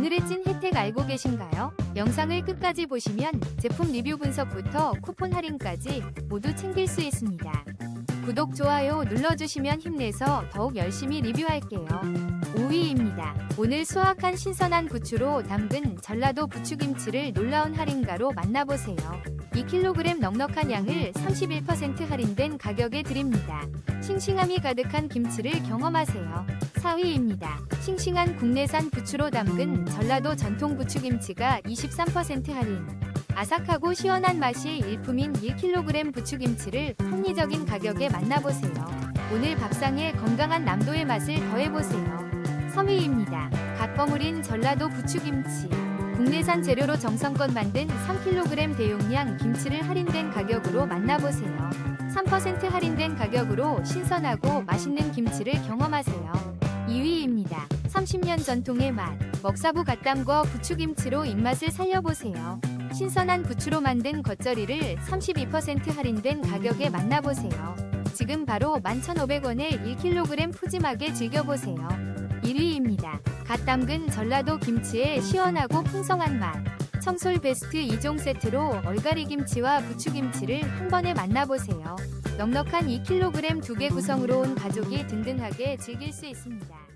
오늘의 찐 혜택 알고 계신가요? 영상을 끝까지 보시면 제품 리뷰 분석부터 쿠폰 할인까지 모두 챙길 수 있습니다. 구독, 좋아요 눌러주시면 힘내서 더욱 열심히 리뷰할게요. 5위입니다. 오늘 수확한 신선한 부추로 담근 전라도 부추김치를 놀라운 할인가로 만나보세요. 2kg 넉넉한 양을 31% 할인된 가격에 드립니다. 싱싱함이 가득한 김치를 경험하세요. 4위입니다. 싱싱한 국내산 부추로 담근 전라도 전통 부추김치가 23% 할인. 아삭하고 시원한 맛이 일품인 1kg 부추김치를 합리적인 가격에 만나보세요. 오늘 밥상에 건강한 남도의 맛을 더해보세요. 3위입니다. 갓 버무린 전라도 부추김치. 국내산 재료로 정성껏 만든 3kg 대용량 김치를 할인된 가격으로 만나보세요. 3% 할인된 가격으로 신선하고 맛있는 김치를 경험하세요. 2위입니다. 30년 전통의 맛. 먹사부 갓담과 부추김치로 입맛을 살려보세요. 신선한 부추로 만든 겉절이를 32% 할인된 가격에 만나보세요. 지금 바로 11,500원에 1kg 푸짐하게 즐겨보세요. 1위입니다. 갓 담근 전라도 김치의 시원하고 풍성한 맛. 청솔 베스트 2종 세트로 얼갈이 김치와 부추김치를 한 번에 만나보세요. 넉넉한 2kg 두 개 구성으로 온 가족이 든든하게 즐길 수 있습니다.